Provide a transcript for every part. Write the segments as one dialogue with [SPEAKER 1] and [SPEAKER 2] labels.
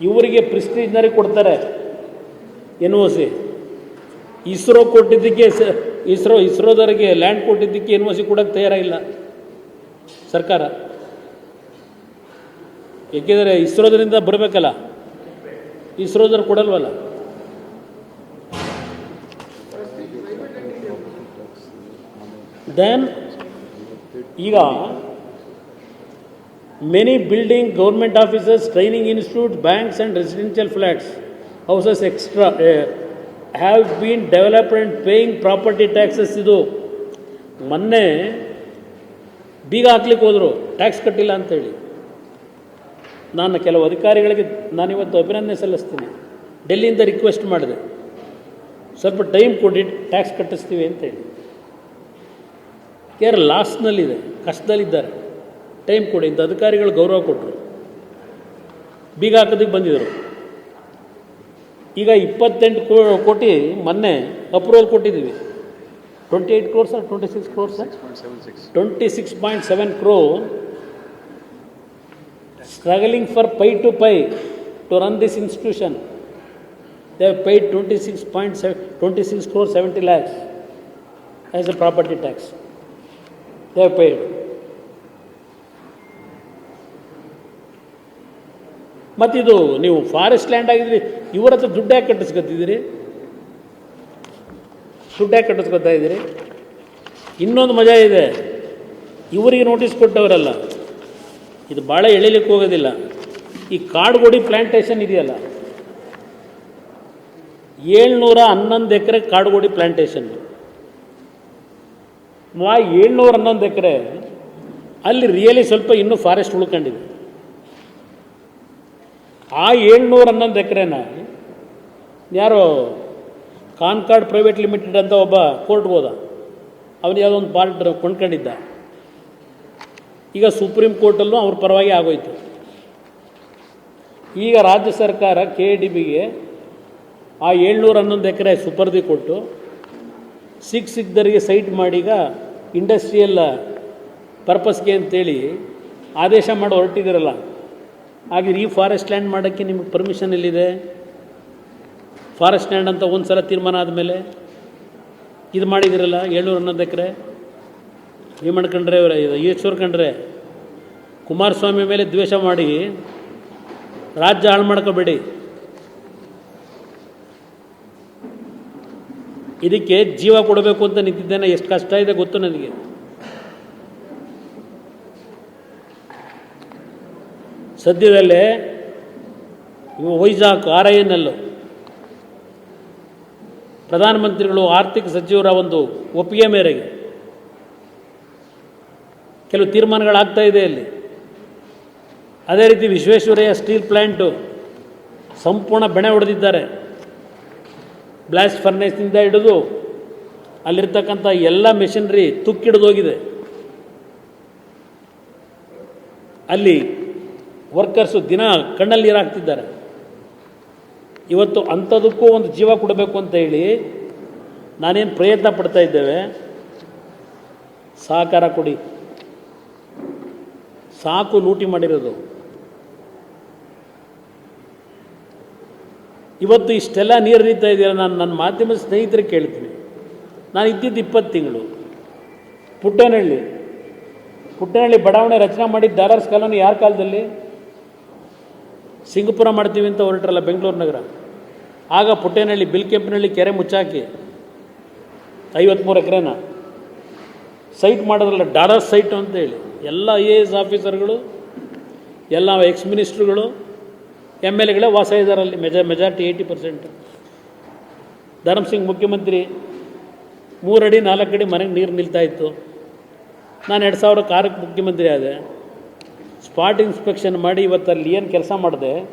[SPEAKER 1] ಇವರಿಗೆ ಪ್ರಿಸ್ಟೀಜ್ನರಿ ಕೊಡ್ತಾರೆ. N O C ISRO ಕೊಟ್ಟಿದ್ದಕ್ಕೆ ಇಸ್ರೋ, ಇಸ್ರೋದವರಿಗೆ ಲ್ಯಾಂಡ್ ಕೊಟ್ಟಿದ್ದಕ್ಕೆ ಎನ್ ಒ ಸಿ ಕೊಡೋಕ್ಕೆ ತಯಾರಾಗಿಲ್ಲ. ಸರ್ಕಾರ. ಏಕೆಂದರೆ ಇಸ್ರೋದರಿಂದ ಬರಬೇಕಲ್ಲ. ಇಸ್ರೋದವ್ರು ಕೊಡಲ್ವಲ್ಲ. ದೆನ್ ಈಗ many building government offices training institute banks and residential flats houses extra have been development and paying property taxes ಇದು. ಮೊನ್ನೆ ಬೀಗ ಹಾಕ್ಲಿಕ್ಕೆ ಹೋದರು ಟ್ಯಾಕ್ಸ್ ಕಟ್ಟಿಲ್ಲ ಅಂತೇಳಿ. ನಾನು ಕೆಲವು ಅಧಿಕಾರಿಗಳಿಗೆ ನಾನಿವತ್ತು ಅಭಿನಂದನೆ ಸಲ್ಲಿಸ್ತೀನಿ. ಡೆಲ್ಲಿಯಿಂದ ರಿಕ್ವೆಸ್ಟ್ ಮಾಡಿದೆ. ಸ್ವಲ್ಪ ಟೈಮ್ ಕೊಡಿ ಟ್ಯಾಕ್ಸ್ ಕಟ್ಟಿಸ್ತೀವಿ ಅಂತೇಳಿ. ಯಾರು ಲಾಸ್ನಲ್ಲಿದೆ ಕಷ್ಟದಲ್ಲಿದ್ದಾರೆ. ಟೈಮ್ ಕೊಡಿ ಅಂತ ಅಧಿಕಾರಿಗಳು ಗೌರವ ಕೊಟ್ಟರು ಬೀಗ ಹಾಕೋದಕ್ಕೆ ಬಂದಿದ್ದರು. ಈಗ ಇಪ್ಪತ್ತೆಂಟು ಕೋಟಿ ಮೊನ್ನೆ ಅಪ್ರೂವಲ್ ಕೊಟ್ಟಿದ್ದೀವಿ. Twenty eight crores twenty six crores twenty six point seven crore struggling for pie to pie to run this institution they paid twenty six point seven twenty six crore seventy lakhs as a property tax they have paid ಮತ್ತಿದು ನೀವು forest land ಆಗಿದ್ರಿ, ಇವರ ಹತ್ರ ದುಡ್ಡು ಯಾಕೆ ಕಟ್ಟಿಸ್ಕೊತಿದ್ದೀರಿ. ದುಡ್ಡು ಯಾಕೆ ಕಟ್ಟಿಸ್ಕೊತಾ ಇದ್ದೀರಿ. ಇನ್ನೊಂದು ಮಜಾ ಇದೆ. ಇವರಿಗೆ ನೋಟಿಸ್ ಕೊಟ್ಟವರಲ್ಲ. ಇದು ಭಾಳ ಎಳಿಲಿಕ್ಕೆ ಹೋಗೋದಿಲ್ಲ. ಈ ಕಾಡುಗೋಡಿ ಪ್ಲ್ಯಾಂಟೇಷನ್ ಇದೆಯಲ್ಲ. ಏಳ್ನೂರ ಹನ್ನೊಂದು ಎಕರೆ ಕಾಡುಗೋಡಿ ಪ್ಲ್ಯಾಂಟೇಷನ್ ಆ ಏಳ್ನೂರ ಹನ್ನೊಂದು ಎಕರೆ. ಅಲ್ಲಿ ರಿಯಲಿ ಸ್ವಲ್ಪ ಇನ್ನೂ ಫಾರೆಸ್ಟ್ ಉಳ್ಕೊಂಡಿದೆ. ಆ ಏಳ್ನೂರ ಹನ್ನೊಂದು ಎಕರೆನ ಯಾರೋ ಕಾನ್ಕಾರ್ಡ್ ಪ್ರೈವೇಟ್ ಲಿಮಿಟೆಡ್ ಅಂತ ಒಬ್ಬ ಕೋರ್ಟ್ಗೆ ಹೋದ. ಅವನು ಯಾವುದೋ ಒಂದು ಪಾರ್ಟ್ ಕೊಂಡ್ಕೊಂಡಿದ್ದ. ಈಗ ಸುಪ್ರೀಂ ಕೋರ್ಟಲ್ಲೂ ಅವ್ರ ಪರವಾಗಿ ಆಗೋಯ್ತು. ಈಗ ರಾಜ್ಯ ಸರ್ಕಾರ ಕೆ ಡಿ ಬಿಗೆ ಆ ಏಳ್ನೂರ ಹನ್ನೊಂದು ಎಕರೆ ಸುಪರ್ದಿ ಕೊಟ್ಟು ಸಿಕ್ ಸಿಕ್ಕದರಿಗೆ ಸೈಟ್ ಮಾಡೀಗ ಇಂಡಸ್ಟ್ರಿಯಲ್ ಪರ್ಪಸ್ಗೆ ಅಂತೇಳಿ ಆದೇಶ ಮಾಡಿ ಹೊರಟಿದ್ದೀರಲ್ಲ ಹಾಗೆ ಈ ಫಾರೆಸ್ಟ್ ಲ್ಯಾಂಡ್ ಮಾಡೋಕ್ಕೆ ನಿಮಗೆ ಪರ್ಮಿಷನ್ ಎಲ್ಲಿದೆ? ಫಾರೆಸ್ಟ್ ಲ್ಯಾಂಡ್ ಅಂತ ಒಂದು ಸಲ ತೀರ್ಮಾನ ಆದಮೇಲೆ ಇದು ಮಾಡಿದಿರಲ್ಲ, ಏಳ್ನೂರ ಹನ್ನೊಂದು ಎಕರೆ? ನೀವು ಮಾಡ್ಕೊಂಡ್ರೆ ಇವರ, ಇದು ಈಶ್ವರ್ ಕಂಡ್ರೆ. ಕುಮಾರಸ್ವಾಮಿ ಮೇಲೆ ದ್ವೇಷ ಮಾಡಿ ರಾಜ್ಯ ಹಾಳು ಮಾಡ್ಕೋಬೇಡಿ. ಇದಕ್ಕೆ ಜೀವ ಕೊಡಬೇಕು ಅಂತ ನಿಂತಿದ್ದೇನೆ, ಎಷ್ಟು ಕಷ್ಟ ಇದೆ ಗೊತ್ತು ನನಗೆ. ಸದ್ಯದಲ್ಲೇ ಇವು Vizag R I N L ಪ್ರಧಾನಮಂತ್ರಿಗಳು ಆರ್ಥಿಕ ಸಚಿವರ ಒಂದು ಒಪ್ಪಿಗೆ ಮೇರೆಗೆ ಕೆಲವು ತೀರ್ಮಾನಗಳಾಗ್ತಾ ಇದೆ ಅಲ್ಲಿ ಅದೇ ರೀತಿ ವಿಶ್ವೇಶ್ವರಯ್ಯ ಸ್ಟೀಲ್ ಪ್ಲ್ಯಾಂಟು ಸಂಪೂರ್ಣ ಬೆಣೆ ಹೊಡೆದಿದ್ದಾರೆ. ಬ್ಲಾಸ್ಟ್ ಫರ್ನೇಸ್ನಿಂದ ಹಿಡಿದು ಅಲ್ಲಿರ್ತಕ್ಕಂಥ ಎಲ್ಲ ಮೆಷಿನರಿ ತುಕ್ಕಿಡಿದೋಗಿದೆ ಅಲ್ಲಿ ವರ್ಕರ್ಸು ದಿನ ಕಣ್ಣಲ್ಲಿ ನೀರು ಹಾಕ್ತಿದ್ದಾರೆ ಇವತ್ತು ಅಂಥದಕ್ಕೂ ಒಂದು ಜೀವ ಕೊಡಬೇಕು ಅಂತ ಹೇಳಿ ನಾನೇನು ಪ್ರಯತ್ನ ಪಡ್ತಾ ಇದ್ದೇವೆ. ಸಹಕಾರ ಕೊಡಿ. ಸಾಕು ಲೂಟಿ ಮಾಡಿರೋದು. ಇವತ್ತು ಇಷ್ಟೆಲ್ಲ ನೀರು ಹರಿತಾ ಇದೆಯಲ್ಲ, ನಾನು ನನ್ನ ಮಾಧ್ಯಮ ಸ್ನೇಹಿತರಿಗೆ ಕೇಳ್ತೀನಿ. ನಾನು ಇದ್ದಿದ್ದು ಇಪ್ಪತ್ತು ತಿಂಗಳು. ಪುಟ್ಟನಹಳ್ಳಿ. ಪುಟ್ಟನಹಳ್ಳಿ ಬಡಾವಣೆ ರಚನೆ ಮಾಡಿದ್ದು ದಾರಾರ್ಸ್ ಕಾಲೋನಿ ಯಾರ ಕಾಲದಲ್ಲಿ? ಸಿಂಗಪುರ ಮಾಡ್ತೀವಿ ಅಂತ ಹೊರಟ್ರಲ್ಲ ಬೆಂಗಳೂರು ನಗರ. ಆಗ ಪುಟ್ಟೇನಹಳ್ಳಿ, ಬಿಲ್ಕೆಂಪನಹಳ್ಳಿ ಕೆರೆ ಮುಚ್ಚಾಕಿ ಐವತ್ತ್ಮೂರು ಎಕರೆನ ಸೈಟ್ ಮಾಡೋದ್ರಲ್ಲ ಡಾಲರ್ ಸೈಟು ಅಂತ ಹೇಳಿ ಎಲ್ಲ ಐ ಎ ಎಸ್ ಆಫೀಸರ್ಗಳು ಎಲ್ಲ ಎಕ್ಸ್ ಮಿನಿಸ್ಟ್ರುಗಳು ಎಂ ಎಲ್ ಎಗಳೇ ವಾಸ ಇದ್ದಾರಲ್ಲಿ majority majority eighty percent Dharam Singh ಮುಖ್ಯಮಂತ್ರಿ, ಮೂರಡಿ ನಾಲ್ಕು ಅಡಿ ಮನೆಗೆ ನೀರು ನಿಲ್ತಾ ಇತ್ತು. ನಾನು ಎರಡು ಸಾವಿರ ಕಾರಕ್ಕೆ ಮುಖ್ಯಮಂತ್ರಿ ಆದೆ. ಸ್ಪಾಟ್ ಇನ್ಸ್ಪೆಕ್ಷನ್ ಮಾಡಿ ಇವತ್ತು ಅಲ್ಲಿ ಏನು ಕೆಲಸ ಮಾಡಿದೆ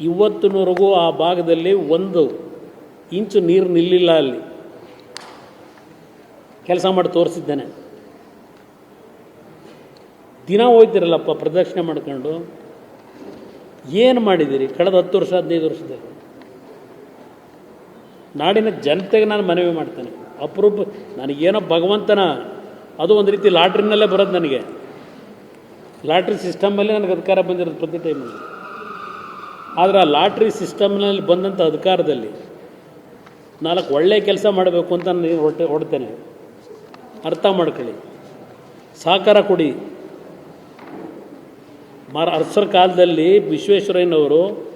[SPEAKER 1] ಇವತ್ತಿನವರೆಗೂ ಆ ಭಾಗದಲ್ಲಿ ಒಂದು ಇಂಚು ನೀರು ನಿಲ್ಲಿಲ್ಲ ಅಲ್ಲಿ. ಕೆಲಸ ಮಾಡಿ ತೋರಿಸಿದ್ದೇನೆ. ದಿನ ಹೋಗ್ತಿರಲ್ಲಪ್ಪ ಪ್ರದಕ್ಷಿಣೆ ಮಾಡ್ಕೊಂಡು. ಏನು ಮಾಡಿದ್ದೀರಿ? ಕಳೆದ ಹತ್ತು ವರ್ಷ, ಹದಿನೈದು ವರ್ಷದಲ್ಲಿ ನಾಡಿನ ಜನತೆಗೆ ನಾನು ಮನವಿ ಮಾಡ್ತೇನೆ. ಅಪರೂಪ, ನನಗೇನೋ ಭಗವಂತನ, ಅದು ಒಂದು ರೀತಿ ಲಾಟ್ರಿನಲ್ಲೇ ಬರೋದು ನನಗೆ. ಲಾಟ್ರಿ ಸಿಸ್ಟಮಲ್ಲಿ ನನಗೆ ಅಧಿಕಾರ ಬಂದಿರೋದು ಪ್ರತಿ ಟೈಮಲ್ಲಿ ಆದರೆ ಆ ಲಾಟ್ರಿ ಸಿಸ್ಟಮ್ನಲ್ಲಿ ಬಂದಂಥ ಅಧಿಕಾರದಲ್ಲಿ ನಾಲ್ಕು ಒಳ್ಳೆಯ ಕೆಲಸ ಮಾಡಬೇಕು ಅಂತ ನಾನು ಹೊಟ್ಟೆ ಹೊಡ್ತೇನೆ. ಅರ್ಥ ಮಾಡ್ಕೊಳ್ಳಿ. ಸಹಕಾರ ಕೊಡಿ. ಮರ ಅರ್ಸರ ಕಾಲದಲ್ಲಿ ವಿಶ್ವೇಶ್ವರಯ್ಯನವರು